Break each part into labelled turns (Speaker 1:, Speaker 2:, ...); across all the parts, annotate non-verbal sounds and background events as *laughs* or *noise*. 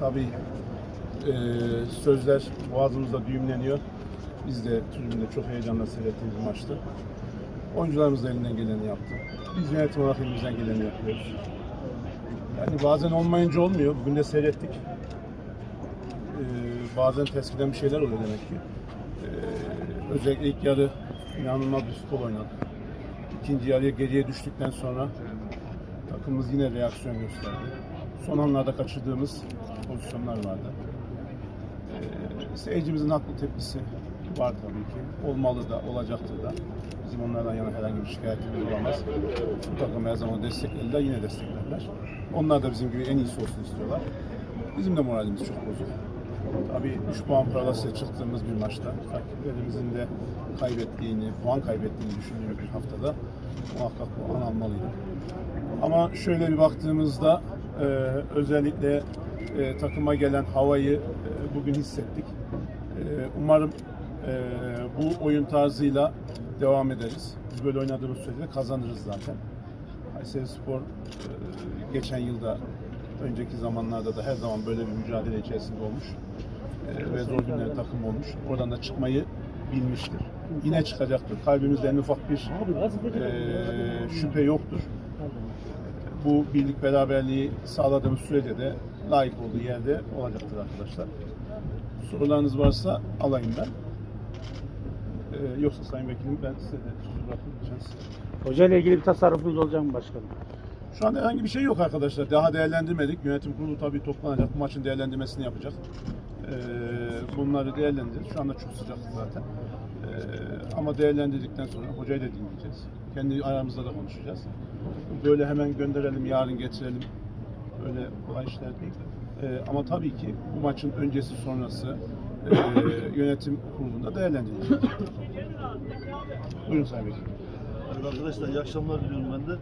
Speaker 1: Tabii e, sözler boğazımızda düğümleniyor. Biz de tribünde çok heyecanla seyrettiğimiz maçtı. Oyuncularımız da elinden geleni yaptı. Biz yönetim olarak elimizden geleni yapıyoruz. Yani bazen olmayınca olmuyor. Bugün de seyrettik. Ee, bazen tespit eden bir şeyler oluyor demek ki. Ee, özellikle ilk yarı inanılmaz bir futbol oynadık. İkinci yarıya geriye düştükten sonra takımımız yine reaksiyon gösterdi. Son anlarda kaçırdığımız pozisyonlar vardı. Ee, seyircimizin haklı tepkisi var tabii ki. Olmalı da, olacaktır da. Bizim onlardan yana herhangi bir şikayetimiz olamaz. Bu takım her zaman desteklediler, yine desteklerler. Onlar da bizim gibi en iyisi olsun istiyorlar. Bizim de moralimiz çok bozuk. Tabii 3 puan paralası çıktığımız bir maçta rakiplerimizin de kaybettiğini, puan kaybettiğini düşündüğüm bir haftada muhakkak puan almalıydı. Ama şöyle bir baktığımızda e, özellikle e, takıma gelen havayı e, bugün hissettik. E, umarım e, bu oyun tarzıyla devam ederiz. Biz böyle oynadığımız sürece kazanırız zaten. Kayseri Spor e, geçen yılda önceki zamanlarda da her zaman böyle bir mücadele içerisinde olmuş e, ve zor günlere takım olmuş. Oradan da çıkmayı bilmiştir. Yine çıkacaktır. Kalbimizde en ufak bir e, şüphe yoktur. Bu birlik beraberliği sağladığımız sürece de layık olduğu yerde olacaktır arkadaşlar. Sorularınız varsa alayım ben. E, yoksa Sayın Vekilim ben size de sözü.
Speaker 2: Hoca ile ilgili bir tasarrufunuz olacak mı başkanım?
Speaker 1: Şu anda herhangi bir şey yok arkadaşlar. Daha değerlendirmedik. Yönetim kurulu tabii toplanacak. Bu maçın değerlendirmesini yapacak. Ee, bunları değerlendiririz. Şu anda çok sıcak zaten. Ee, ama değerlendirdikten sonra hocayı da dinleyeceğiz. Kendi aramızda da konuşacağız. Böyle hemen gönderelim, yarın getirelim. Öyle kolay işler değil. Ee, ama tabii ki bu maçın öncesi sonrası e, *laughs* yönetim kurulunda değerlendirilecek. Buyurun Sayın Vekilim.
Speaker 3: Evet arkadaşlar iyi akşamlar diliyorum ben de.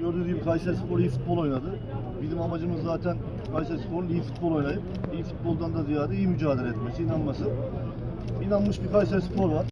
Speaker 3: Gördüğünüz gibi Kayseri Spor iyi futbol oynadı. Bizim amacımız zaten Kayseri Spor'un iyi futbol oynayıp iyi futboldan da ziyade iyi mücadele etmesi, inanması. İnanmış bir Kayseri Spor var.